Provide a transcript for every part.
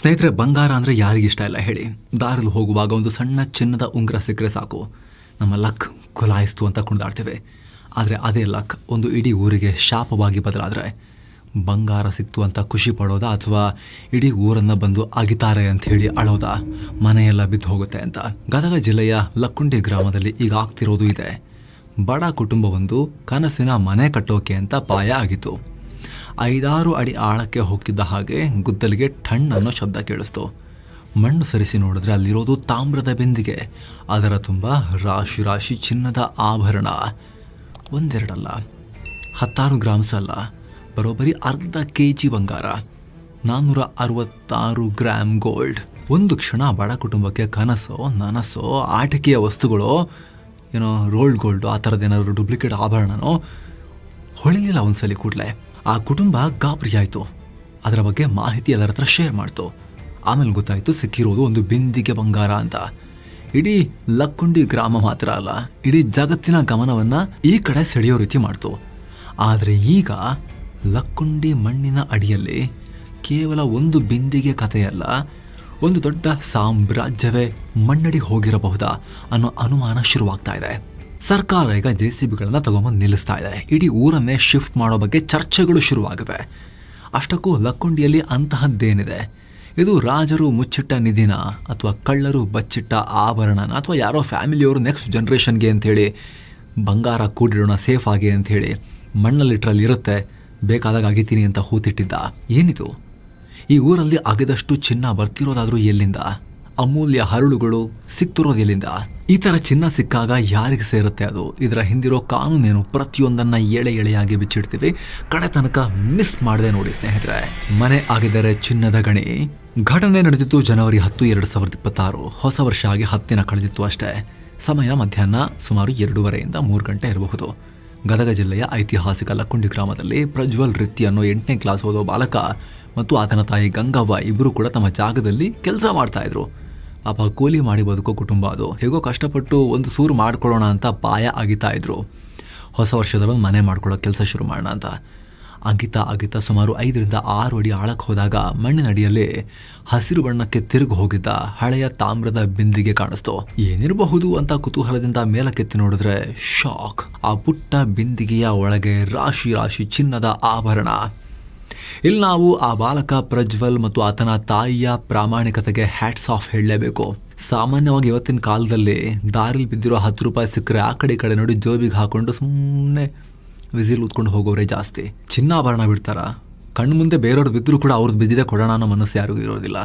ಸ್ನೇಹಿತರೆ, ಬಂಗಾರ ಅಂದರೆ ಯಾರಿಗಿಷ್ಟ ಇಲ್ಲ ಹೇಳಿ. ದಾರಲ್ಲಿ ಹೋಗುವಾಗ ಒಂದು ಸಣ್ಣ ಚಿನ್ನದ ಉಂಗುರ ಸಿಕ್ಕರೆ ಸಾಕು. ನಮ್ಮ ಲಕ್ ಕುಲಾಯಿಸ್ತು ಅಂತ ಕುಣಿದಾಡ್ತೇವೆ. ಆದರೆ ಅದೇ ಲಕ್ ಒಂದು ಇಡೀ ಊರಿಗೆ ಶಾಪವಾಗಿ ಬದಲಾದರೆ. ಬಂಗಾರ ಸಿಕ್ತು ಅಂತ ಖುಷಿ ಪಡೋದಾ ಅಥವಾ ಇಡೀ ಊರನ್ನು ಬಂದು ಅಗಿತಾರೆ ಅಂತ ಹೇಳಿ ಅಳೋದಾ? ಮನೆಯೆಲ್ಲ ಬಿದ್ದು ಹೋಗುತ್ತೆ ಅಂತ. ಗದಗ ಜಿಲ್ಲೆಯ ಲಕ್ಕುಂಡಿ ಗ್ರಾಮದಲ್ಲಿ ಈಗ ಆಗ್ತಿರೋದು ಇದೆ. ಬಡ ಕುಟುಂಬವೊಂದು ಕನಸಿನ ಮನೆ ಕಟ್ಟೋಕೆ ಅಂತ ಪಾಯ ಆಗಿತ್ತು. ಐದಾರು ಅಡಿ ಆಳಕ್ಕೆ ಹೋಗಿದ್ದ ಹಾಗೆ ಗುದ್ದಲಿಗೆ ಠಣ್ ಅನ್ನೋ ಶಬ್ದ ಕೇಳಿಸ್ತು. ಮಣ್ಣು ಸರಿಸಿ ನೋಡಿದ್ರೆ ಅಲ್ಲಿರೋದು ತಾಮ್ರದ ಬಿಂದಿಗೆ, ಅದರ ತುಂಬ ರಾಶಿ ರಾಶಿ ಚಿನ್ನದ ಆಭರಣ. ಒಂದೆರಡಲ್ಲ, ಹತ್ತಾರು ಗ್ರಾಮ್ಸ್ ಅಲ್ಲ, ಬರೋಬ್ಬರಿ ಅರ್ಧ ಕೆ ಜಿ ಬಂಗಾರ ನಾನ್ನೂರ ಅರವತ್ತಾರು ಗ್ರಾಮ್ ಗೋಲ್ಡ್. ಒಂದು ಕ್ಷಣ ಬಡ ಕುಟುಂಬಕ್ಕೆ ಕನಸೋ, ನನಸೋ, ಆಟಿಕೆಯ ವಸ್ತುಗಳು, ಏನೋ ರೋಲ್ಡ್ ಗೋಲ್ಡು, ಆ ಥರದ್ದು ಏನಾದರೂ ಡೂಪ್ಲಿಕೇಟ್ ಆಭರಣನೋ, ಹೊಳಿಲಿಲ್ಲ ಒಂದ್ಸಲಿ ಕೂಡಲೇ. ಆ ಕುಟುಂಬ ಗಾಬರಿ ಆಯಿತು ಅದರ ಬಗ್ಗೆ ಮಾಹಿತಿ ಎಲ್ಲರ ಹತ್ರ ಶೇರ್ ಮಾಡ್ತು. ಆಮೇಲೆ ಗೊತ್ತಾಯಿತು ಸಿಕ್ಕಿರೋದು ಒಂದು ಬಿಂದಿಗೆ ಬಂಗಾರ ಅಂತ. ಇಡೀ ಲಕ್ಕುಂಡಿ ಗ್ರಾಮ ಮಾತ್ರ ಅಲ್ಲ, ಇಡೀ ಜಗತ್ತಿನ ಗಮನವನ್ನು ಈ ಕಡೆ ಸೆಳೆಯೋ ರೀತಿ ಮಾಡ್ತು. ಆದರೆ ಈಗ ಲಕ್ಕುಂಡಿ ಮಣ್ಣಿನ ಅಡಿಯಲ್ಲಿ ಕೇವಲ ಒಂದು ಬಿಂದಿಗೆ ಕಥೆಯಲ್ಲ, ಒಂದು ದೊಡ್ಡ ಸಾಮ್ರಾಜ್ಯವೇ ಮಣ್ಣಡಿ ಹೋಗಿರಬಹುದಾ ಅನ್ನೋ ಅನುಮಾನ ಶುರುವಾಗ್ತಾ ಇದೆ. ಸರ್ಕಾರ ಈಗ ಜೆ ಸಿ ಬಿಗಳನ್ನು ತಗೊಂಬಂದು ನಿಲ್ಲಿಸ್ತಾ ಇದೆ. ಇಡೀ ಊರನ್ನೇ ಶಿಫ್ಟ್ ಮಾಡೋ ಬಗ್ಗೆ ಚರ್ಚೆಗಳು ಶುರುವಾಗಿವೆ. ಅಷ್ಟಕ್ಕೂ ಲಕ್ಕುಂಡಿಯಲ್ಲಿ ಅಂತಹದ್ದೇನಿದೆ? ಇದು ರಾಜರು ಮುಚ್ಚಿಟ್ಟ ನಿಧಿನ ಅಥವಾ ಕಳ್ಳರು ಬಚ್ಚಿಟ್ಟ ಆಭರಣನ ಅಥವಾ ಯಾರೋ ಫ್ಯಾಮಿಲಿಯವರು ನೆಕ್ಸ್ಟ್ ಜನ್ರೇಷನ್ಗೆ ಅಂಥೇಳಿ ಬಂಗಾರ ಕೂಡಿಡೋಣ ಸೇಫ್ ಆಗಿ ಅಂಥೇಳಿ ಮಣ್ಣಲ್ಲಿಟ್ರಲ್ಲಿ ಇರುತ್ತೆ, ಬೇಕಾದಾಗ ಅಗಿತೀನಿ ಅಂತ ಹೂತಿಟ್ಟಿದ್ದ? ಏನಿದು? ಈ ಊರಲ್ಲಿ ಅಗೆದಷ್ಟು ಚಿನ್ನ ಬರ್ತಿರೋದಾದರೂ ಎಲ್ಲಿಂದ? ಅಮೂಲ್ಯ ಹರಳುಗಳು ಸಿಕ್ತಿರೋದು ಎಲ್ಲಿಂದ ಈ ಥರ ಚಿನ್ನ ಸಿಕ್ಕಾಗ ಯಾರಿಗೆ ಸೇರುತ್ತೆ ಅದು? ಇದರ ಹಿಂದಿರೋ ಕಾನೂನೇನು ಪ್ರತಿಯೊಂದನ್ನು ಎಳೆ ಎಳೆಯಾಗಿ ಬಿಚ್ಚಿಡ್ತೀವಿ? ಕಡೆ ತನಕ ಮಿಸ್ ಮಾಡದೆ ನೋಡಿ ಸ್ನೇಹಿತರೆ. ಮನೆ ಆಗಿದ್ದರೆ ಚಿನ್ನದ ಗಣಿ. ಘಟನೆ ನಡೆದಿತ್ತು ಜನವರಿ ಹತ್ತು, ಎರಡು ಸಾವಿರದ ಇಪ್ಪತ್ತಾರು. ಹೊಸ ವರ್ಷ ಆಗಿ ಹತ್ತಿನ ಕಳೆದಿತ್ತು ಅಷ್ಟೇ. ಸಮಯ ಮಧ್ಯಾಹ್ನ ಸುಮಾರು ಎರಡೂವರೆಯಿಂದ ಮೂರು ಗಂಟೆ ಇರಬಹುದು. ಗದಗ ಜಿಲ್ಲೆಯ ಐತಿಹಾಸಿಕ ಲಕ್ಕುಂಡಿ ಗ್ರಾಮದಲ್ಲಿ ಪ್ರಜ್ವಲ್ ರಿತ್ತಿ ಅನ್ನೋ ಎಂಟನೇ ಕ್ಲಾಸ್ ಓದೋ ಬಾಲಕ ಮತ್ತು ಆತನ ತಾಯಿ ಗಂಗವ್ವ ಇಬ್ಬರು ಕೂಡ ತಮ್ಮ ಜಾಗದಲ್ಲಿ ಕೆಲಸ ಮಾಡ್ತಾ ಇದ್ರು. ಪಾಪ ಕೂಲಿ ಮಾಡಿ ಬದುಕೋ ಕುಟುಂಬ ಅದು. ಹೇಗೋ ಕಷ್ಟಪಟ್ಟು ಒಂದು ಸೂರು ಮಾಡ್ಕೊಳ್ಳೋಣ ಅಂತ ಪಾಯ ಅಗಿತಾ ಇದ್ರು. ಹೊಸ ವರ್ಷದಲ್ಲಿ ಒಂದು ಮನೆ ಮಾಡ್ಕೊಳ್ಳೋ ಕೆಲಸ ಶುರು ಮಾಡೋಣ ಅಂತ. ಅಗಿತಾ ಅಗಿತಾ ಸುಮಾರು ಐದರಿಂದ ಆರು ಅಡಿ ಆಳಕ್ಕೆ ಹೋದಾಗ ಮಣ್ಣಿನಡಿಯಲ್ಲಿ ಹಸಿರು ಬಣ್ಣಕ್ಕೆ ತಿರುಗಿ ಹೋಗಿದ್ದ ಹಳೆಯ ತಾಮ್ರದ ಬಿಂದಿಗೆ ಕಾಣಿಸ್ತು. ಏನಿರಬಹುದು ಅಂತ ಕುತೂಹಲದಿಂದ ಮೇಲಕ್ಕೆತ್ತಿ ನೋಡಿದ್ರೆ ಶಾಕ್. ಆ ಪುಟ್ಟ ಬಿಂದಿಗೆಯ ಒಳಗೆ ರಾಶಿ ರಾಶಿ ಚಿನ್ನದ ಆಭರಣ. ಇಲ್ಲಿ ನಾವು ಆ ಬಾಲಕ ಪ್ರಜ್ವಲ್ ಮತ್ತು ಆತನ ತಾಯಿಯ ಪ್ರಾಮಾಣಿಕತೆಗೆ ಹ್ಯಾಟ್ಸ್ ಆಫ್ ಹೇಳಲೇಬೇಕು. ಸಾಮಾನ್ಯವಾಗಿ ಇವತ್ತಿನ ಕಾಲದಲ್ಲಿ ದಾರಿಲಿ ಬಿದ್ದಿರೋ ಹತ್ತು ರೂಪಾಯಿ ಸಿಕ್ಕರೆ ಆ ಕಡೆ ಕಡೆ ನೋಡಿ ಜೋಬಿಗೆ ಹಾಕೊಂಡು ಸುಮ್ಮನೆ ವಿಸಿಲ್ ಉತ್ಕೊಂಡು ಹೋಗೋರೇ ಜಾಸ್ತಿ. ಚಿನ್ನಾಭರಣ ಬಿಡ್ತಾರ? ಕಣ್ಣು ಮುಂದೆ ಬೇರೆಯವ್ರು ಬಿದ್ದರೂ ಕೂಡ ಅವ್ರದ್ದು ಬಿದ್ದಿದೆ ಕೊಡೋಣ ಅನ್ನೋ ಮನಸ್ಸು ಯಾರಿಗೂ ಇರೋದಿಲ್ಲ.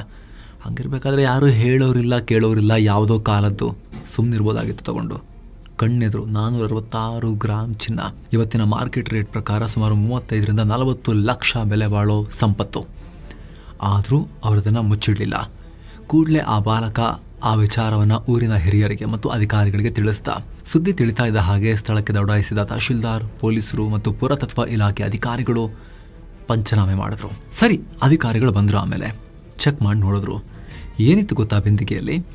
ಹಂಗಿರ್ಬೇಕಾದ್ರೆ ಯಾರೂ ಹೇಳೋರಿಲ್ಲ ಕೇಳೋರಿಲ್ಲ ಯಾವುದೋ ಕಾಲದ್ದು. ಸುಮ್ಮನಿರ್ಬೋದಾಗಿತ್ತು ತಗೊಂಡು. ಕಣ್ಣೆದುರು ನಾನ್ನೂರ ಅರವತ್ತಾರು ಗ್ರಾಮ್ ಚಿನ್ನ. ಇವತ್ತಿನ ಮಾರ್ಕೆಟ್ ರೇಟ್ ಪ್ರಕಾರ ಸುಮಾರು ಮೂವತ್ತೈದರಿಂದ ನಲವತ್ತು ಲಕ್ಷ ಬೆಲೆ ಬಾಳೋ ಸಂಪತ್ತು. ಆದರೂ ಅವರದನ್ನು ಮುಚ್ಚಿಡಲಿಲ್ಲ. ಕೂಡಲೇ ಆ ಬಾಲಕ ಆ ವಿಚಾರವನ್ನು ಊರಿನ ಹಿರಿಯರಿಗೆ ಮತ್ತು ಅಧಿಕಾರಿಗಳಿಗೆ ತಿಳಿಸ್ದ. ಸುದ್ದಿ ತಿಳಿತಾ ಇದ್ದ ಹಾಗೆ ಸ್ಥಳಕ್ಕೆ ದೌಡಾಯಿಸಿದ ತಹಶೀಲ್ದಾರ್, ಪೊಲೀಸರು ಮತ್ತು ಪುರಾತತ್ವ ಇಲಾಖೆ ಅಧಿಕಾರಿಗಳು ಪಂಚನಾಮೆ ಮಾಡಿದ್ರು. ಸರಿ, ಅಧಿಕಾರಿಗಳು ಬಂದರು ಆಮೇಲೆ. ಚೆಕ್ ಮಾಡಿ ನೋಡಿದ್ರು. ಏನಿತ್ತು ಗೊತ್ತಾ ಬಿಂದಿಗೆಯಲ್ಲಿ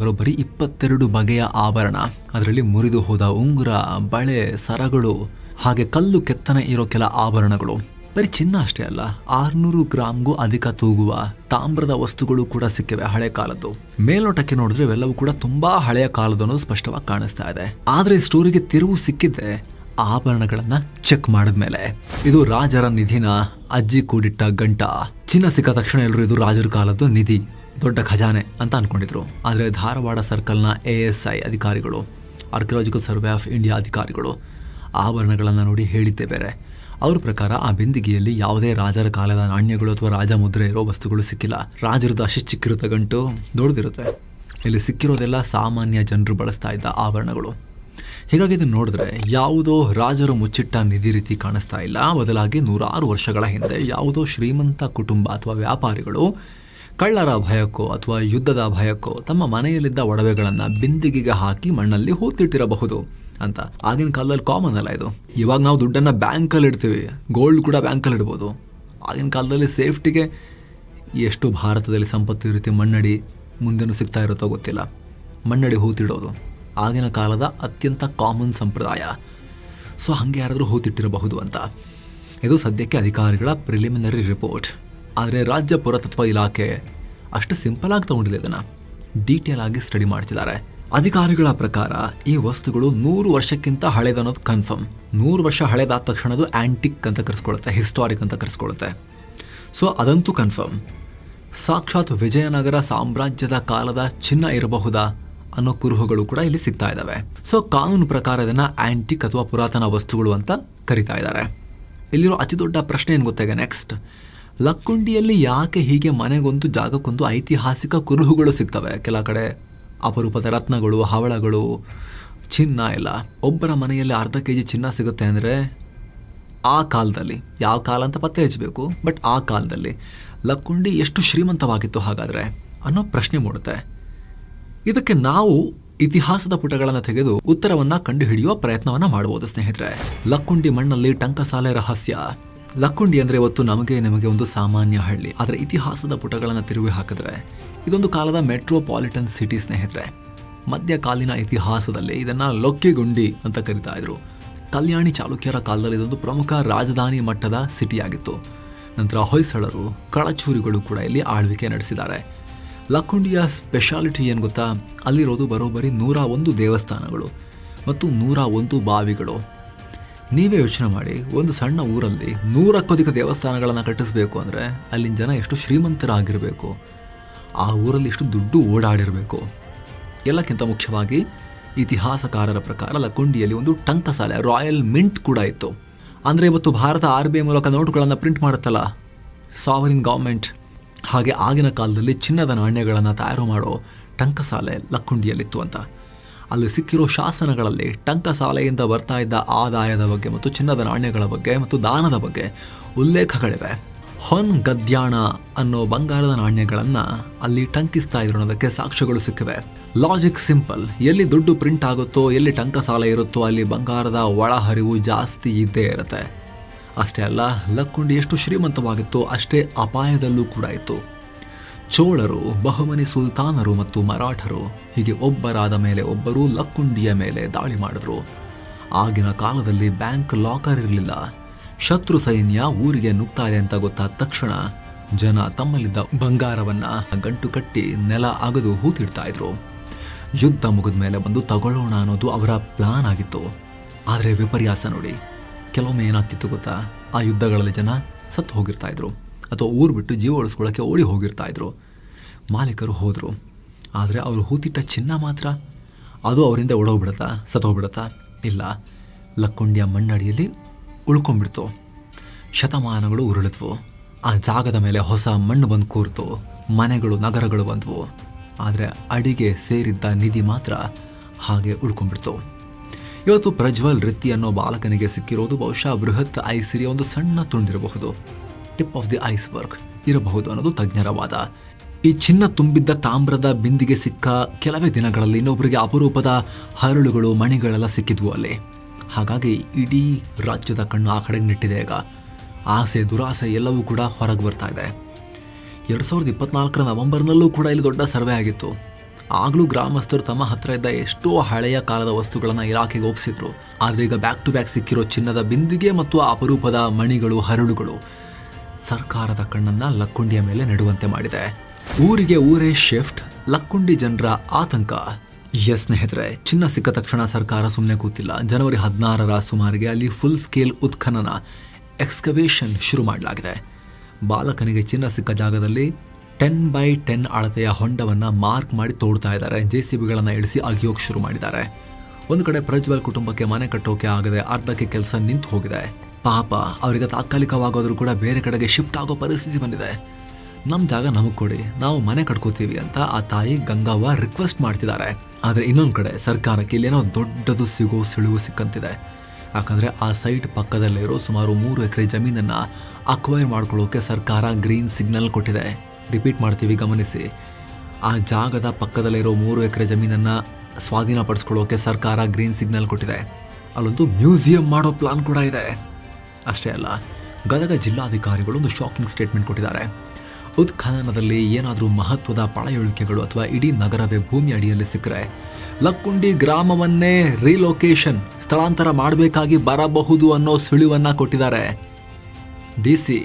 ಬರೋಬ್ಬರಿ ಇಪ್ಪತ್ತೆರಡು ಬಗೆಯ ಆಭರಣ. ಅದರಲ್ಲಿ ಮುರಿದು ಹೋದ ಉಂಗುರ, ಬಳೆ, ಸರಗಳು, ಹಾಗೆ ಕಲ್ಲು ಕೆತ್ತನೆ ಇರೋ ಕೆಲ ಆಭರಣಗಳು. ಬರೀ ಚಿನ್ನ ಅಷ್ಟೇ ಅಲ್ಲ, ಆರ್ನೂರು ಗ್ರಾಮ್ಗೂ ಅಧಿಕ ತೂಗುವ ತಾಮ್ರದ ವಸ್ತುಗಳು ಕೂಡ ಸಿಕ್ಕಿವೆ ಹಳೆ ಕಾಲದ್ದು. ಮೇಲ್ನೋಟಕ್ಕೆ ನೋಡಿದ್ರೆ ಇವೆಲ್ಲವೂ ಕೂಡ ತುಂಬಾ ಹಳೆಯ ಕಾಲದ ಅನ್ನೋದು ಸ್ಪಷ್ಟವಾಗಿ ಕಾಣಿಸ್ತಾ ಇದೆ. ಆದ್ರೆ ಸ್ಟೋರಿಗೆ ತಿರುವು ಸಿಕ್ಕಿದ್ದೆ ಆಭರಣಗಳನ್ನ ಚೆಕ್ ಮಾಡಿದ್ಮೇಲೆ. ಇದು ರಾಜರ ನಿಧಿನ ಅಜ್ಜಿ ಕೂಡಿಟ್ಟ ಗಂಟ. ಚಿನ್ನ ಸಿಕ್ಕ ತಕ್ಷಣ ಎಲ್ಲರೂ ಇದು ರಾಜರ ಕಾಲದ್ದು ನಿಧಿ. ದೊಡ್ಡ ಖಜಾನೆ ಅಂತ ಅನ್ಕೊಂಡಿದ್ರು. ಆದರೆ ಧಾರವಾಡ ಸರ್ಕಲ್ನ ಎ ಎಸ್ ಐ ಅಧಿಕಾರಿಗಳು ಆರ್ಕಿಯಾಲಜಿಕಲ್ ಸರ್ವೆ ಆಫ್ ಇಂಡಿಯಾ ಅಧಿಕಾರಿಗಳು ಆಭರಣಗಳನ್ನು ನೋಡಿ ಹೇಳಿದ್ದೆ ಬೇರೆ. ಅವ್ರ ಪ್ರಕಾರ ಆ ಬಿಂದಿಗೆಯಲ್ಲಿ ಯಾವುದೇ ರಾಜರ ಕಾಲದ ನಾಣ್ಯಗಳು ಅಥವಾ ರಾಜ ಮುದ್ರೆ ಇರೋ ವಸ್ತುಗಳು ಸಿಕ್ಕಿಲ್ಲ. ರಾಜರದ್ದು ಅಷ್ಟು ಚಿಕ್ಕಿರುತ್ತೆ ಗಂಟು ದೊಡ್ಡದಿರುತ್ತೆ. ಇಲ್ಲಿ ಸಿಕ್ಕಿರೋದೆಲ್ಲ ಸಾಮಾನ್ಯ ಜನರು ಬಳಸ್ತಾ ಇದ್ದ ಆಭರಣಗಳು. ಹೀಗಾಗಿ ಇದನ್ನು ನೋಡಿದ್ರೆ ಯಾವುದೋ ರಾಜರು ಮುಚ್ಚಿಟ್ಟ ನಿಧಿ ರೀತಿ ಕಾಣಿಸ್ತಾ ಇಲ್ಲ. ಬದಲಾಗಿ ನೂರಾರು ವರ್ಷಗಳ ಹಿಂದೆ ಯಾವುದೋ ಶ್ರೀಮಂತ ಕುಟುಂಬ ಅಥವಾ ವ್ಯಾಪಾರಿಗಳು ಕಳ್ಳರ ಭಯಕ್ಕೋ ಅಥವಾ ಯುದ್ಧದ ಭಯಕ್ಕೋ ತಮ್ಮ ಮನೆಯಲ್ಲಿದ್ದ ಒಡವೆಗಳನ್ನು ಬಿಂದಿಗೆಗೆ ಹಾಕಿ ಮಣ್ಣಲ್ಲಿ ಹೂತಿಟ್ಟಿರಬಹುದು ಅಂತ. ಆಗಿನ ಕಾಲದಲ್ಲಿ ಕಾಮನ್ ಅಲ್ಲ ಇದು. ಇವಾಗ ನಾವು ದುಡ್ಡನ್ನು ಬ್ಯಾಂಕಲ್ಲಿ ಇಡ್ತೀವಿ. ಗೋಲ್ಡ್ ಕೂಡ ಬ್ಯಾಂಕಲ್ಲಿ ಇಡ್ಬೋದು. ಆಗಿನ ಕಾಲದಲ್ಲಿ ಸೇಫ್ಟಿಗೆ ಎಷ್ಟು ಭಾರತದಲ್ಲಿ ಸಂಪತ್ತು ಇರುತ್ತೆ ರೀತಿ ಮಣ್ಣಡಿ ಮುಂದೆನೂ ಸಿಗ್ತಾ ಇರುತ್ತೋ ಗೊತ್ತಿಲ್ಲ. ಮಣ್ಣಡಿ ಹೂತಿಡೋದು. ಆಗಿನ ಕಾಲದ ಅತ್ಯಂತ ಕಾಮನ್ ಸಂಪ್ರದಾಯ. ಸೊ ಹಾಗೆ ಯಾರಾದರೂ ಹೂತಿಟ್ಟಿರಬಹುದು ಅಂತ. ಇದು ಸದ್ಯಕ್ಕೆ ಅಧಿಕಾರಿಗಳ ಪ್ರಿಲಿಮಿನರಿ ರಿಪೋರ್ಟ್ ಆದರೆ ರಾಜ್ಯ ಪುರಾತತ್ವ ಇಲಾಖೆ ಅಷ್ಟು ಸಿಂಪಲ್ ಆಗಿ ತಗೊಂಡಿಲ್ಲ ಇದನ್ನು. ಡೀಟೇಲ್ ಆಗಿ ಸ್ಟಡಿ ಮಾಡ್ತಿದ್ದಾರೆ. ಅಧಿಕಾರಿಗಳ ಪ್ರಕಾರ ಈ ವಸ್ತುಗಳು ನೂರು ವರ್ಷಕ್ಕಿಂತ ಹಳೆದನ್ನೋದು ಕನ್ಫರ್ಮ್ ನೂರು ವರ್ಷ ಹಳೆದಾದ ತಕ್ಷಣ ಅದು ಆಂಟಿಕ್ ಅಂತ ಕರೆಸ್ಕೊಳುತ್ತೆ ಹಿಸ್ಟಾರಿಕ್ ಅಂತ ಕರೆಸ್ಕೊಳುತ್ತೆ. ಸೊ ಅದಂತೂ ಕನ್ಫರ್ಮ್ ಸಾಕ್ಷಾತ್ ವಿಜಯನಗರ ಸಾಮ್ರಾಜ್ಯದ ಕಾಲದ ಚಿನ್ನ ಇರಬಹುದಾ ಅನ್ನೋ ಕುರುಹುಗಳು ಕೂಡ ಇಲ್ಲಿ ಸಿಗ್ತಾ ಇದ್ದಾವೆ ಸೊ ಕಾನೂನು ಪ್ರಕಾರ ಇದನ್ನು ಆ್ಯಂಟಿಕ್ ಅಥವಾ ಪುರಾತನ ವಸ್ತುಗಳು ಅಂತ ಕರಿತಾ ಇದ್ದಾರೆ. ಇಲ್ಲಿರೋ ಅತಿ ದೊಡ್ಡ ಪ್ರಶ್ನೆ ಏನು ಗೊತ್ತಾಗ ನೆಕ್ಸ್ಟ್ ಲಕ್ಕುಂಡಿಯಲ್ಲಿ ಯಾಕೆ ಹೀಗೆ ಮನೆಗೊಂದು ಜಾಗಕ್ಕೊಂದು ಐತಿಹಾಸಿಕ ಕುರುಹುಗಳು ಸಿಗ್ತವೆ? ಕೆಲ ಕಡೆ ಅಪರೂಪದ ರತ್ನಗಳು, ಹವಳಗಳು, ಚಿನ್ನ ಎಲ್ಲ. ಒಬ್ಬರ ಮನೆಯಲ್ಲಿ ಅರ್ಧ ಕೆ ಜಿ ಚಿನ್ನ ಸಿಗುತ್ತೆ ಅಂದರೆ ಆ ಕಾಲದಲ್ಲಿ. ಯಾವ ಕಾಲ ಅಂತ ಪತ್ತೆ ಹಚ್ಚಬೇಕು, ಬಟ್ ಆ ಕಾಲದಲ್ಲಿ. ಲಕ್ಕುಂಡಿ ಎಷ್ಟು ಶ್ರೀಮಂತವಾಗಿತ್ತು ಹಾಗಾದರೆ? ಅನ್ನೋ ಪ್ರಶ್ನೆ ಮೂಡುತ್ತೆ. ಇದಕ್ಕೆ ನಾವು ಇತಿಹಾಸದ ಪುಟಗಳನ್ನು ತೆಗೆದು ಉತ್ತರವನ್ನು ಕಂಡುಹಿಡಿಯುವ ಪ್ರಯತ್ನವನ್ನು ಮಾಡಬಹುದು ಸ್ನೇಹಿತರೆ. ಲಕ್ಕುಂಡಿ ಮಣ್ಣಲ್ಲಿ ಟಂಕಸಾಲೆ ರಹಸ್ಯ. ಲಕ್ಕುಂಡಿ ಅಂದ್ರೆ ಇವತ್ತು ನಮಗೆ ನಿಮಗೆ ಒಂದು ಸಾಮಾನ್ಯ ಹಳ್ಳಿ. ಆದರೆ ಇತಿಹಾಸದ ಪುಟಗಳನ್ನು ತಿರುವಿ ಹಾಕಿದ್ರೆ, ಇದೊಂದು ಕಾಲದ ಮೆಟ್ರೋಪಾಲಿಟನ್ ಸಿಟಿ ಸ್ನೇಹಿತರೆ. ಮಧ್ಯಕಾಲೀನ ಇತಿಹಾಸದಲ್ಲಿ ಇದನ್ನ ಲೊಕ್ಕಿಗುಂಡಿ ಅಂತ ಕರಿತಾ ಇದ್ರು. ಕಲ್ಯಾಣಿ ಚಾಲುಕ್ಯರ ಕಾಲದಲ್ಲಿ ಇದೊಂದು ಪ್ರಮುಖ ರಾಜಧಾನಿ ಮಟ್ಟದ ಸಿಟಿಯಾಗಿತ್ತು ನಂತರ ಹೊಯ್ಸಳರು, ಕಳಚೂರಿಗಳು ಕೂಡ ಇಲ್ಲಿ ಆಳ್ವಿಕೆ ನಡೆಸಿದ್ದಾರೆ. ಲಕ್ಕುಂಡಿಯ ಸ್ಪೆಷಾಲಿಟಿ ಏನು ಗೊತ್ತಾ? ಅಲ್ಲಿರೋದು ಬರೋಬ್ಬರಿ ನೂರ ಒಂದು ದೇವಸ್ಥಾನಗಳು ಮತ್ತು ನೂರ ಒಂದು ಬಾವಿಗಳು. ನೀವೇ ಯೋಚನೆ ಮಾಡಿ, ಒಂದು ಸಣ್ಣ ಊರಲ್ಲಿ ನೂರಕ್ಕೋದಿಕ ದೇವಸ್ಥಾನಗಳನ್ನು ಕಟ್ಟಿಸಬೇಕು ಅಂದರೆ ಅಲ್ಲಿನ ಜನ ಎಷ್ಟು ಶ್ರೀಮಂತರಾಗಿರಬೇಕು. ಆ ಊರಲ್ಲಿ ಎಷ್ಟು ದುಡ್ಡು ಓಡಾಡಿರಬೇಕು. ಎಲ್ಲಕ್ಕಿಂತ ಮುಖ್ಯವಾಗಿ ಇತಿಹಾಸಕಾರರ ಪ್ರಕಾರ ಲಕ್ಕುಂಡಿಯಲ್ಲಿ ಒಂದು ಟಂಕಸಾಲೆ, ರಾಯಲ್ ಮಿಂಟ್ ಕೂಡ ಇತ್ತು. ಅಂದರೆ ಇವತ್ತು ಭಾರತ ಆರ್ ಬಿ ಐ ಮೂಲಕ ನೋಟುಗಳನ್ನು ಪ್ರಿಂಟ್ ಮಾಡುತ್ತಲ್ಲ? ಸಾವರಿನ್ ಗೌರ್ಮೆಂಟ್ ಹಾಗೆ ಆಗಿನ ಕಾಲದಲ್ಲಿ ಚಿನ್ನದ ನಾಣ್ಯಗಳನ್ನು ತಯಾರು ಮಾಡೋ ಟಂಕಸಾಲೆ ಲಕ್ಕುಂಡಿಯಲ್ಲಿತ್ತು ಅಂತ. ಅಲ್ಲಿ ಸಿಕ್ಕಿರೋ ಶಾಸನಗಳಲ್ಲಿ ಟಂಕಸಾಲೆಯಿಂದ ಬರ್ತಾ ಇದ್ದ ಆದಾಯದ ಬಗ್ಗೆ ಮತ್ತು ಚಿನ್ನದ ನಾಣ್ಯಗಳ ಬಗ್ಗೆ ಮತ್ತು ದಾನದ ಬಗ್ಗೆ ಉಲ್ಲೇಖಗಳಿವೆ. ಹೊನ್ ಗದ್ಯಾಣ ಅನ್ನೋ ಬಂಗಾರದ ನಾಣ್ಯಗಳನ್ನು ಅಲ್ಲಿ ಟಂಕಿಸ್ತಾ ಇದ್ರು ಅನ್ನೋದಕ್ಕೆ ಸಾಕ್ಷ್ಯಗಳು ಸಿಕ್ಕಿವೆ. ಲಾಜಿಕ್ ಸಿಂಪಲ್, ಎಲ್ಲಿ ದುಡ್ಡು ಪ್ರಿಂಟ್ ಆಗುತ್ತೋ, ಎಲ್ಲಿ ಟಂಕಸಾಲೆ ಇರುತ್ತೋ ಅಲ್ಲಿ ಬಂಗಾರದ ಒಳಹರಿವು ಜಾಸ್ತಿ ಇದ್ದೇ ಇರುತ್ತೆ. ಅಷ್ಟೇ ಅಲ್ಲ, ಲಕ್ಕುಂಡಿ ಎಷ್ಟು ಶ್ರೀಮಂತವಾಗಿತ್ತೋ ಅಷ್ಟೇ ಅಪಾಯದಲ್ಲೂ ಕೂಡ ಇತ್ತು. ಚೋಳರು, ಬಹುಮನಿ ಸುಲ್ತಾನರು ಮತ್ತು ಮರಾಠರು, ಹೀಗೆ ಒಬ್ಬರಾದ ಮೇಲೆ ಒಬ್ಬರು ಲಕ್ಕುಂಡಿಯ ಮೇಲೆ ದಾಳಿ ಮಾಡಿದ್ರು. ಆಗಿನ ಕಾಲದಲ್ಲಿ ಬ್ಯಾಂಕ್ ಲಾಕರ್ ಇರಲಿಲ್ಲ. ಶತ್ರು ಸೈನ್ಯ ಊರಿಗೆ ನುಗ್ತಾರೆ ಅಂತ ಗೊತ್ತಾದ ತಕ್ಷಣ ಜನ ತಮ್ಮಲ್ಲಿದ್ದ ಬಂಗಾರವನ್ನ ಗಂಟು ಕಟ್ಟಿ ನೆಲ ಅಗದು ಹೂತಿಡ್ತಾ ಇದ್ರು. ಯುದ್ಧ ಮುಗಿದ ಮೇಲೆ ಬಂದು ತಗೊಳ್ಳೋಣ ಅನ್ನೋದು ಅವರ ಪ್ಲಾನ್ ಆಗಿತ್ತು. ಆದರೆ ವಿಪರ್ಯಾಸ ನೋಡಿ, ಕೆಲವೊಮ್ಮೆ ಏನಾಗ್ತಿತ್ತು ಗೊತ್ತಾ? ಆ ಯುದ್ಧಗಳಲ್ಲಿ ಜನ ಸತ್ತು ಹೋಗಿರ್ತಾ ಇದ್ರು. ಅಥವಾ ಊರು ಬಿಟ್ಟು ಜೀವ ಉಳಿಸ್ಕೊಳ್ಳೋಕ್ಕೆ ಓಡಿ ಹೋಗಿರ್ತಾ ಇದ್ರು. ಮಾಲೀಕರು ಹೋದರು. ಆದರೆ ಅವರು ಹೂತಿಟ್ಟ ಚಿನ್ನ ಮಾತ್ರ. ಅದು ಅವರಿಂದ ಓಡೋಗ್ಬಿಡತ್ತಾ, ಸತ್ತೋಗ್ಬಿಡತ್ತಾ? ಇಲ್ಲ. ಲಕ್ಕುಂಡಿಯ ಮಣ್ಣಡಿಯಲ್ಲಿ ಉಳ್ಕೊಂಡ್ಬಿಡ್ತು. ಶತಮಾನಗಳು ಉರುಳಿದ್ವು. ಆ ಜಾಗದ ಮೇಲೆ ಹೊಸ ಮಣ್ಣು ಬಂದು ಕೂರ್ತು. ಮನೆಗಳು, ನಗರಗಳು ಬಂದವು. ಆದರೆ ಅಡಿಗೆ ಸೇರಿದ್ದ ನಿಧಿ ಮಾತ್ರ ಹಾಗೆ ಉಳ್ಕೊಂಡ್ಬಿಡ್ತು. ಇವತ್ತು ಪ್ರಜ್ವಲ್ ರೀತಿ ಅನ್ನೋ ಬಾಲಕನಿಗೆ ಸಿಕ್ಕಿರೋದು ಬಹುಶಃ ಬೃಹತ್ ಐಸಿರಿಯ ಒಂದು ಸಣ್ಣ ತುಂಡಿರಬಹುದು. ಟಿಪ್ ಆಫ್ ದಿ ಐಸ್ಬರ್ಗ್ ಇರಬಹುದು ಅನ್ನೋದು ತಜ್ಞರ ವಾದ ಈ ಚಿನ್ನ ತುಂಬಿದ್ದ ತಾಮ್ರದ ಬಿಂದಿಗೆ ಸಿಕ್ಕ ಕೆಲವೇ ದಿನಗಳಲ್ಲಿ ಇನ್ನೊಬ್ಬರಿಗೆ ಅಪರೂಪದ ಹರಳುಗಳು, ಮಣಿಗಳೆಲ್ಲ ಸಿಕ್ಕಿದ್ವು ಅಲ್ಲಿ. ಹಾಗಾಗಿ ಇಡೀ ರಾಜ್ಯದ ಕಣ್ಣು ಆ ಕಡೆಗೆ ನೆಟ್ಟಿದೆ ಈಗ. ಆಸೆ, ದುರಾಸೆ ಎಲ್ಲವೂ ಕೂಡ ಹೊರಗೆ ಬರ್ತಾ ಇದೆ. ಎರಡು ಸಾವಿರದ ಇಪ್ಪತ್ನಾಲ್ಕರ ನವೆಂಬರ್ನಲ್ಲೂ ಕೂಡ ಇಲ್ಲಿ ದೊಡ್ಡ ಸರ್ವೆ ಆಗಿತ್ತು. ಆಗಲೂ ಗ್ರಾಮಸ್ಥರು ತಮ್ಮ ಹತ್ರ ಇದ್ದ ಎಷ್ಟೋ ಹಳೆಯ ಕಾಲದ ವಸ್ತುಗಳನ್ನು ಇಲಾಖೆಗೆ ಒಪ್ಪಿಸಿದ್ರು ಆದರೆ ಈಗ ಬ್ಯಾಕ್ ಟು ಬ್ಯಾಕ್ ಸಿಕ್ಕಿರೋ ಚಿನ್ನದ ಬಿಂದಿಗೆ ಮತ್ತು ಅಪರೂಪದ ಮಣಿಗಳು, ಹರಳುಗಳು ಸರ್ಕಾರದ ಕಣ್ಣನ್ನ ಲಕ್ಕುಂಡಿಯ ಮೇಲೆ ನೆಡುವಂತೆ ಮಾಡಿದೆ. ಊರಿಗೆ ಊರೇ ಶಿಫ್ಟ್, ಲಕ್ಕುಂಡಿ ಜನರ ಆತಂಕ. ಎಸ್ ಸ್ನೇಹಿತರೆ, ಚಿನ್ನ ಸಿಕ್ಕ ತಕ್ಷಣ ಸರ್ಕಾರ ಸುಮ್ಮನೆ ಕೂತಿಲ್ಲ. ಜನವರಿ ಹದಿನಾರರ ಸುಮಾರಿಗೆ ಅಲ್ಲಿ ಫುಲ್ ಸ್ಕೇಲ್ ಉತ್ಖನನ ಎಕ್ಸ್ಕವೇಷನ್ ಶುರು ಮಾಡಲಾಗಿದೆ. ಬಾಲಕನಿಗೆ ಚಿನ್ನ ಸಿಕ್ಕ ಜಾಗದಲ್ಲಿ ಟೆನ್ ಬೈ ಟೆನ್ ಅಳತೆಯ ಹೊಂಡವನ್ನು ಮಾರ್ಕ್ ಮಾಡಿ ತೋಡ್ತಾ ಇದ್ದಾರೆ. ಜೆ ಸಿ ಬಿಗಳನ್ನು ಇಳಿಸಿ ಅಗಿಯೋಕೆ ಶುರು ಮಾಡಿದ್ದಾರೆ. ಒಂದು ಕಡೆ ಪ್ರಜ್ವಲ್ ಕುಟುಂಬಕ್ಕೆ ಮನೆ ಕಟ್ಟೋಕೆ ಆಗದೆ ಅರ್ಧಕ್ಕೆ ಕೆಲಸ ನಿಂತು ಹೋಗಿದೆ. ಪಾಪ, ಅವರಿಗೆ ತಾತ್ಕಾಲಿಕವಾಗೋದ್ರೂ ಕೂಡ ಬೇರೆ ಕಡೆಗೆ ಶಿಫ್ಟ್ ಆಗೋ ಪರಿಸ್ಥಿತಿ ಬಂದಿದೆ. ನಮ್ಮ ಜಾಗ ನಮಗೆ ಕೊಡಿ, ನಾವು ಮನೆ ಕಟ್ಕೋತೀವಿ ಅಂತ ಆ ತಾಯಿ ಗಂಗಾವ ರಿಕ್ವೆಸ್ಟ್ ಮಾಡ್ತಿದ್ದಾರೆ. ಆದರೆ ಇನ್ನೊಂದು ಕಡೆ ಸರ್ಕಾರಕ್ಕೆ ಇಲ್ಲೇನೋ ದೊಡ್ಡದು ಸಿಗೋ ಸುಳಿವು ಸಿಕ್ಕಂತಿದೆ. ಯಾಕಂದರೆ ಆ ಸೈಟ್ ಪಕ್ಕದಲ್ಲಿರೋ ಸುಮಾರು ಮೂರು ಎಕರೆ ಜಮೀನನ್ನು ಅಕ್ವೈರ್ ಮಾಡ್ಕೊಳ್ಳೋಕೆ ಸರ್ಕಾರ ಗ್ರೀನ್ ಸಿಗ್ನಲ್ ಕೊಟ್ಟಿದೆ. ರಿಪೀಟ್ ಮಾಡ್ತೀವಿ, ಗಮನಿಸಿ. ಆ ಜಾಗದ ಪಕ್ಕದಲ್ಲಿರೋ ಮೂರು ಎಕರೆ ಜಮೀನನ್ನು ಸ್ವಾಧೀನಪಡಿಸ್ಕೊಳ್ಳೋಕೆ ಸರ್ಕಾರ ಗ್ರೀನ್ ಸಿಗ್ನಲ್ ಕೊಟ್ಟಿದೆ. ಅಲ್ಲೊಂದು ಮ್ಯೂಸಿಯಂ ಮಾಡೋ ಪ್ಲಾನ್ ಕೂಡ ಇದೆ. ಅಷ್ಟೇ ಅಲ್ಲ, ಗದಗ ಜಿಲ್ಲಾಧಿಕಾರಿಗಳು ಒಂದು ಶಾಕಿಂಗ್ ಸ್ಟೇಟ್ಮೆಂಟ್ ಕೊಟ್ಟಿದ್ದಾರೆ. ಉತ್ಖನನದಲ್ಲಿ ಏನಾದರೂ ಮಹತ್ವದ ಪಳೆಯುಳಿಕೆಗಳು ಅಥವಾ ಇಡೀ ನಗರವೇ ಭೂಮಿ ಅಡಿಯಲ್ಲಿ ಸಿಕ್ಕರೆ ಲಕ್ಕುಂಡಿ ಗ್ರಾಮವನ್ನೇ ರಿಲೊಕೇಶನ್ ಸ್ಥಳಾಂತರ ಮಾಡಬೇಕಾಗಿ ಬರಬಹುದು ಅನ್ನೋ ಸುಳಿವನ್ನು ಕೊಟ್ಟಿದ್ದಾರೆ. D C.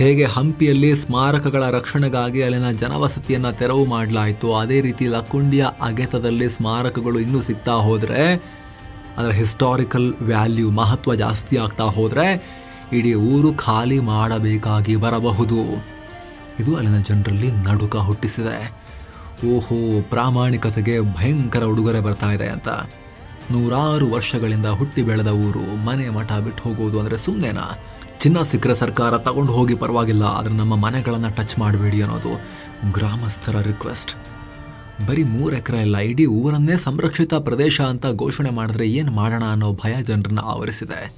ಹೇಗೆ ಹಂಪಿಯಲ್ಲಿ ಸ್ಮಾರಕಗಳ ರಕ್ಷಣೆಗಾಗಿ ಅಲ್ಲಿನ ಜನವಸತಿಯನ್ನು ತೆರವು ಮಾಡಲಾಯಿತು, ಅದೇ ರೀತಿ ಲಕ್ಕುಂಡಿಯ ಅಗೆತದಲ್ಲಿ ಸ್ಮಾರಕಗಳು ಇನ್ನೂ ಸಿಗ್ತಾ ಹೋದರೆ ಅದರ ಹಿಸ್ಟಾರಿಕಲ್ ವ್ಯಾಲ್ಯೂ ಮಹತ್ವ ಜಾಸ್ತಿ ಆಗ್ತಾ ಹೋದರೆ ಇಡೀ ಊರು ಖಾಲಿ ಮಾಡಬೇಕಾಗಿ ಬರಬಹುದು. ಇದು ಅಲ್ಲಿನ ಜನರಲ್ಲಿ ನಡುಕ ಹುಟ್ಟಿಸಿದೆ. ಓಹೋ, ಪ್ರಾಮಾಣಿಕತೆಗೆ ಭಯಂಕರ ಉಡುಗೊರೆ ಬರ್ತಾ ಇದೆ ಅಂತ. ನೂರಾರು ವರ್ಷಗಳಿಂದ ಹುಟ್ಟಿ ಬೆಳೆದ ಊರು, ಮನೆ ಮಠ ಬಿಟ್ಟು ಹೋಗೋದು ಅಂದರೆ ಸುಮ್ಮನೆನಾ ಚಿನ್ನ ಸಿಕ್ಕರೆ ಸರ್ಕಾರ ತಗೊಂಡು ಹೋಗಿ ಪರವಾಗಿಲ್ಲ. ಆದರೆ ನಮ್ಮ ಮನೆಗಳನ್ನು ಟಚ್ ಮಾಡಬೇಡಿ ಅನ್ನೋದು ಗ್ರಾಮಸ್ಥರ ರಿಕ್ವೆಸ್ಟ್ ಬರೀ ಮೂರು ಎಕರೆ ಇಲ್ಲ ಇಡೀ ಊರನ್ನೇ ಸಂರಕ್ಷಿತ ಪ್ರದೇಶ ಅಂತ ಘೋಷಣೆ ಮಾಡಿದ್ರೆ ಏನು ಮಾಡೋಣ ಅನ್ನೋ ಭಯ ಜನರನ್ನ ಆವರಿಸಿದೆ.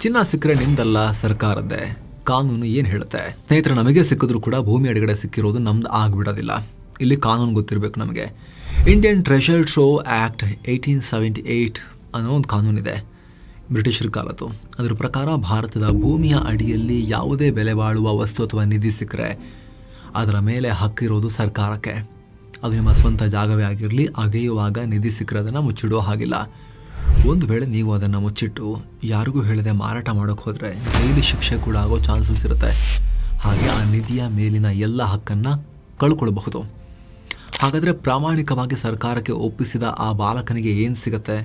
ಚಿನ್ನ ಸಿಕ್ಕರೆ ನಿಂದಲ್ಲ ಸರ್ಕಾರದ್ದೇ. ಕಾನೂನು ಏನು ಹೇಳುತ್ತೆ? ಸ್ನೇಹಿತರೆ, ನಮಗೆ ಸಿಕ್ಕಿದ್ರು ಕೂಡ ಭೂಮಿ ಅಡಿಗಡೆ ಸಿಕ್ಕಿರೋದು ನಮ್ದು ಆಗ್ಬಿಡೋದಿಲ್ಲ. ಇಲ್ಲಿ ಕಾನೂನು ಗೊತ್ತಿರಬೇಕು ನಮಗೆ. Indian treasure show act eighteen seventy eight ಅನ್ನೋ ಒಂದು ಕಾನೂನಿದೆ. ಬ್ರಿಟಿಷರ ಕಾಲದ್ದು. ಅದರ ಪ್ರಕಾರ ಭಾರತದ ಭೂಮಿಯ ಅಡಿಯಲ್ಲಿ ಯಾವುದೇ ಬೆಲೆ ಬಾಳುವ ವಸ್ತು ಅಥವಾ ನಿಧಿ ಸಿಕ್ಕರೆ ಅದರ ಮೇಲೆ ಹಕ್ಕಿರೋದು ಸರ್ಕಾರಕ್ಕೆ. ಅದು ನಿಮ್ಮ ಸ್ವಂತ ಜಾಗವೇ ಆಗಿರಲಿ, ಅಗೆಯುವಾಗ ನಿಧಿ ಸಿಕ್ಕಿರೋದನ್ನು ಮುಚ್ಚಿಡೋ ಹಾಗಿಲ್ಲ. ಒಂದು ವೇಳೆ ನೀವು ಅದನ್ನು ಮುಚ್ಚಿಟ್ಟು ಯಾರಿಗೂ ಹೇಳದೆ ಮಾರಾಟ ಮಾಡೋಕ್ಕೆ ಹೋದರೆ ಜೈಲು ಶಿಕ್ಷೆ ಕೂಡ ಆಗೋ ಚಾನ್ಸಸ್ ಇರುತ್ತೆ. ಹಾಗೆ ಆ ನಿಧಿಯ ಮೇಲಿನ ಎಲ್ಲ ಹಕ್ಕನ್ನು ಕಳ್ಕೊಳ್ಬಹುದು. ಹಾಗಾದರೆ ಪ್ರಾಮಾಣಿಕವಾಗಿ ಸರ್ಕಾರಕ್ಕೆ ಒಪ್ಪಿಸಿದ ಆ ಬಾಲಕನಿಗೆ ಏನು ಸಿಗುತ್ತೆ?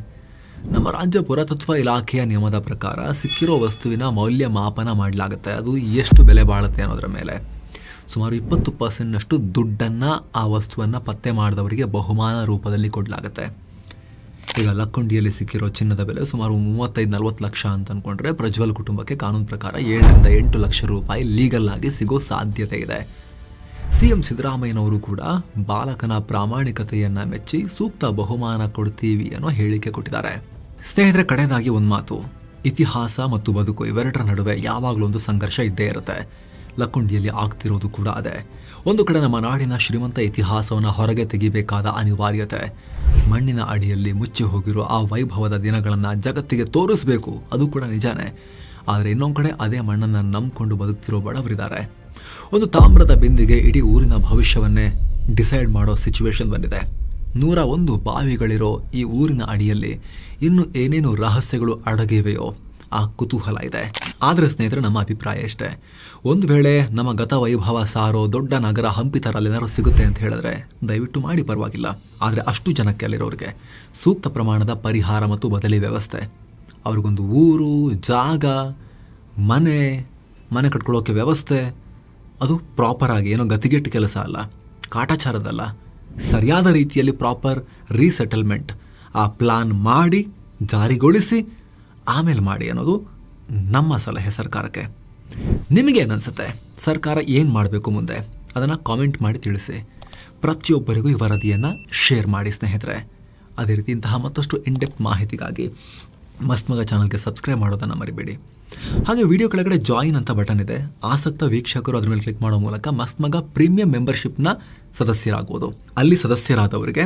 ನಮ್ಮ ರಾಜ್ಯ ಪುರಾತತ್ವ ಇಲಾಖೆಯ ನಿಯಮದ ಪ್ರಕಾರ ಸಿಕ್ಕಿರೋ ವಸ್ತುವಿನ ಮೌಲ್ಯಮಾಪನ ಮಾಡಲಾಗುತ್ತೆ. ಅದು ಎಷ್ಟು ಬೆಲೆ ಬಾಳುತ್ತೆ ಅನ್ನೋದರ ಮೇಲೆ. ಸುಮಾರು ಇಪ್ಪತ್ತು ಪರ್ಸೆಂಟ್ನಷ್ಟು ದುಡ್ಡನ್ನು ಆ ವಸ್ತುವನ್ನು ಪತ್ತೆ ಮಾಡಿದವರಿಗೆ ಬಹುಮಾನ ರೂಪದಲ್ಲಿ ಕೊಡಲಾಗುತ್ತೆ. ಈಗ ಲಕ್ಕುಂಡಿಯಲ್ಲಿ ಸಿಕ್ಕಿರೋ ಚಿನ್ನದ ಬೆಲೆ ಸುಮಾರು ಮೂವತ್ತೈದು ನಲ್ವತ್ತು ಲಕ್ಷ ಅಂತ ಅಂದ್ಕೊಂಡ್ರೆ ಪ್ರಜ್ವಲ್ ಕುಟುಂಬಕ್ಕೆ ಕಾನೂನು ಪ್ರಕಾರ ಏಳರಿಂದ ಎಂಟು ಲಕ್ಷ ರೂಪಾಯಿ ಲೀಗಲ್ ಆಗಿ ಸಿಗೋ ಸಾಧ್ಯತೆ ಇದೆ. ಸಿ ಎಂ ಸಿದ್ದರಾಮಯ್ಯನವರು ಕೂಡ ಬಾಲಕನ ಪ್ರಾಮಾಣಿಕತೆಯನ್ನು ಮೆಚ್ಚಿ ಸೂಕ್ತ ಬಹುಮಾನ ಕೊಡ್ತೀವಿ ಅನ್ನೋ ಹೇಳಿಕೆ ಕೊಟ್ಟಿದ್ದಾರೆ. ಸ್ನೇಹಿತರೆ ಕಡೆಯದಾಗಿ ಒಂದು ಮಾತು. ಇತಿಹಾಸ ಮತ್ತು ಬದುಕು ಇವೆರಡರ ನಡುವೆ ಯಾವಾಗಲೂ ಒಂದು ಸಂಘರ್ಷ ಇದ್ದೇ ಇರುತ್ತೆ. ಲಕ್ಕುಂಡಿಯಲ್ಲಿ ಆಗ್ತಿರೋದು ಕೂಡ ಅದೇ. ಒಂದು ಕಡೆ ನಮ್ಮ ನಾಡಿನ ಶ್ರೀಮಂತ ಇತಿಹಾಸವನ್ನು ಹೊರಗೆ ತೆಗಿಬೇಕಾದ ಅನಿವಾರ್ಯತೆ. ಮಣ್ಣಿನ ಅಡಿಯಲ್ಲಿ ಮುಚ್ಚಿ ಹೋಗಿರೋ ಆ ವೈಭವದ ದಿನಗಳನ್ನು ಜಗತ್ತಿಗೆ ತೋರಿಸಬೇಕು, ಅದು ಕೂಡ ನಿಜಾನೇ. ಆದರೆ ಇನ್ನೊಂದು ಕಡೆ ಅದೇ ಮಣ್ಣನ್ನು ನಂಬಿಕೊಂಡು ಬದುಕ್ತಿರೋ ಬಡವರಿದ್ದಾರೆ. ಒಂದು ತಾಮ್ರದ ಬಿಂದಿಗೆ ಇಡೀ ಊರಿನ ಭವಿಷ್ಯವನ್ನೇ ಡಿಸೈಡ್ ಮಾಡೋ ಸಿಚುವೇಶನ್ ಬಂದಿದೆ. ನೂರ ಒಂದು ಬಾವಿಗಳಿರೋ ಈ ಊರಿನ ಅಡಿಯಲ್ಲಿ ಇನ್ನು ಏನೇನು ರಹಸ್ಯಗಳು ಅಡಗಿವೆಯೋ ಆ ಕುತೂಹಲ ಇದೆ. ಆದರೆ ಸ್ನೇಹಿತರೆ, ನಮ್ಮ ಅಭಿಪ್ರಾಯ ಇಷ್ಟೇ. ಒಂದು ವೇಳೆ ನಮ್ಮ ಗತ ವೈಭವ ಸಾರೋ ದೊಡ್ಡ ನಗರ ಹಂಪಿ ಥರ ಸಿಗುತ್ತೆ ಅಂತ ಹೇಳಿದ್ರೆ, ದಯವಿಟ್ಟು ಮಾಡಿ ಪರವಾಗಿಲ್ಲ. ಆದರೆ ಅಷ್ಟು ಜನಕ್ಕೆ ಅಲ್ಲಿರೋರಿಗೆ ಸೂಕ್ತ ಪ್ರಮಾಣದ ಪರಿಹಾರ ಮತ್ತು ಬದಲಿ ವ್ಯವಸ್ಥೆ. ಅವ್ರಿಗೊಂದು ಊರು, ಜಾಗ, ಮನೆ ಮನೆ ಕಟ್ಕೊಳ್ಳೋಕೆ ವ್ಯವಸ್ಥೆ. ಅದು ಪ್ರಾಪರ್ ಆಗಿ ಏನೋ ಗತಿಗೆಟ್ಟು ಕೆಲಸ ಅಲ್ಲ. ಕಾಟಾಚಾರದಲ್ಲ. ಸರಿಯಾದ ರೀತಿಯಲ್ಲಿ ಪ್ರಾಪರ್ ರೀಸೆಟಲ್ಮೆಂಟ್ ಆ ಪ್ಲಾನ್ ಮಾಡಿ ಜಾರಿಗೊಳಿಸಿ ಆಮೇಲೆ ಮಾಡಿ ಅನ್ನೋದು ನಮ್ಮ ಸಲಹೆ ಸರ್ಕಾರಕ್ಕೆ. ನಿಮಗೇನನ್ಸುತ್ತೆ ಸರ್ಕಾರ ಏನು ಮಾಡಬೇಕು ಮುಂದೆ? ಅದನ್ನು ಕಾಮೆಂಟ್ ಮಾಡಿ ತಿಳಿಸಿ. ಪ್ರತಿಯೊಬ್ಬರಿಗೂ ಈ ವರದಿಯನ್ನು ಶೇರ್ ಮಾಡಿ ಸ್ನೇಹಿತರೆ. ಅದೇ ರೀತಿ ಇಂತಹ ಮತ್ತಷ್ಟು ಇನ್ಡೆಪ್ತ್ ಮಾಹಿತಿಗಾಗಿ ಮಸ್ತ್ ಮಗ ಚಾನಲ್ಗೆ ಸಬ್ಸ್ಕ್ರೈಬ್ ಮಾಡೋದನ್ನು ಮರಿಬೇಡಿ. ಹಾಗೆ ವಿಡಿಯೋ ಕೆಳಗಡೆ ಜಾಯಿನ್ ಅಂತ ಬಟನ್ ಇದೆ. ಆಸಕ್ತ ವೀಕ್ಷಕರು ಅದ್ರ ಮೇಲೆ ಕ್ಲಿಕ್ ಮಾಡೋ ಮೂಲಕ ಮಸ್ತ್ ಮಗ ಪ್ರೀಮಿಯಂ ಮೆಂಬರ್ಶಿಪ್ನ ಸದಸ್ಯರಾಗ್ಬೋದು. ಅಲ್ಲಿ ಸದಸ್ಯರಾದವರಿಗೆ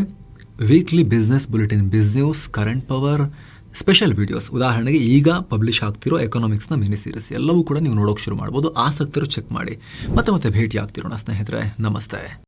weekly business bulletin business current power special videos ಉದಾಹರಣೆಗೆ ಈಗ ಪಬ್ಲಿಷ್ ಆಗ್ತಿರೋ ಎಕನಾಮಿಕ್ಸ್ನ ಮಿನಿ ಸೀರೀಸ್ ಎಲ್ಲವೂ ಕೂಡ ನೀವು ನೋಡೋಕೆ ಶುರು ಮಾಡ್ಬೋದು. ಆಸಕ್ತರು ಚೆಕ್ ಮಾಡಿ. ಮತ್ತೆ ಮತ್ತೆ ಭೇಟಿ ಆಗ್ತಿರೋಣ ಸ್ನೇಹಿತರೆ. ನಮಸ್ತೆ.